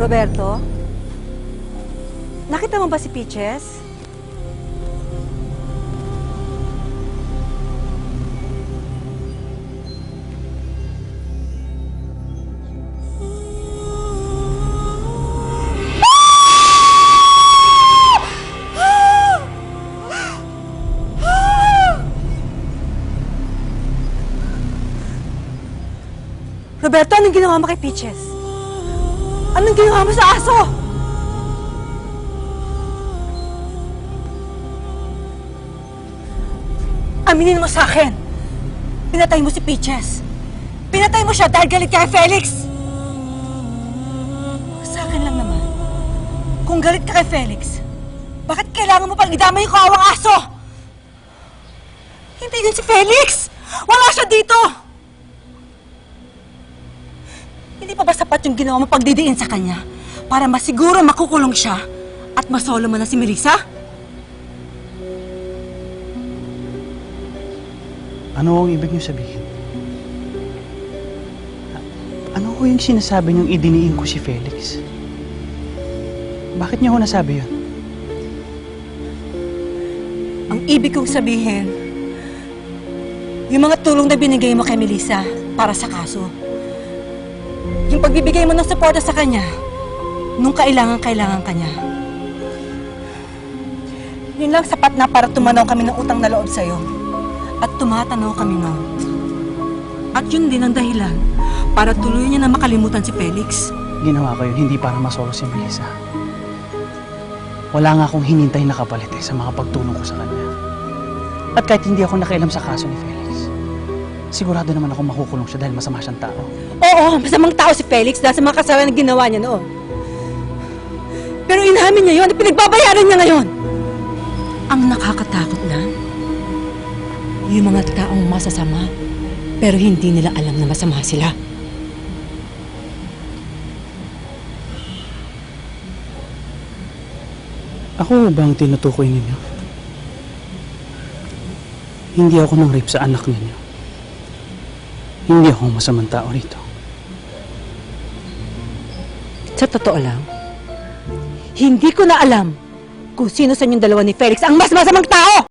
Roberto? Nakita mo ba si Peaches? Roberto, anong ginawa mo kay Peaches? Anong ginawa mo sa aso? Aminin mo sa akin. Pinatay mo si Peaches. Pinatay mo siya dahil galit kay Felix. Sa akin lang naman. Kung galit ka kay Felix, bakit kailangan mo pang idamay yung kawang aso? Hindi yun si Felix! Wala siya dito! Hindi pa ba sapat yung ginawa mo pagdidiin sa kanya para masiguro makukulong siya at masolo mo na si Melissa? Ano ang ibig niyo sabihin? Ano ko yung sinasabi niyong idiniin ko si Felix? Bakit niyo ho nasabi yun? Ang ibig kong sabihin, yung mga tulong na binigay mo kay Melissa para sa kaso, yung pagbibigay mo ng suporta sa kanya, nung kailangan-kailangan kanya. Yun lang sapat na para tumanaw kami ng utang na loob sa'yo. At tumatanaw kami nun. At yun din ang dahilan para tuloy niya na makalimutan si Felix. Ginawa ko yun hindi para masolo si Melissa. Wala nga akong hinintay na kapalit eh sa mga pagtulong ko sa kanya. At kahit hindi ako nakialam sa kaso ni Felix, sigurado naman ako makukulong siya dahil masama siyang tao. Oo, masamang tao si Felix dahil sa mga kasalanan na ginawa niya noon. Pero inamin niya yun at pinagbabayaran niya ngayon. Ang nakakatakot na, yung mga taong masasama, pero hindi nila alam na masama sila. Ako ba ang tinutukoy ninyo? Hindi ako nang rape sa anak ninyo. Hindi ako ang masamang tao rito. Sa totoo lang, hindi ko na alam kung sino sa inyong dalawa ni Felix ang mas masamang tao!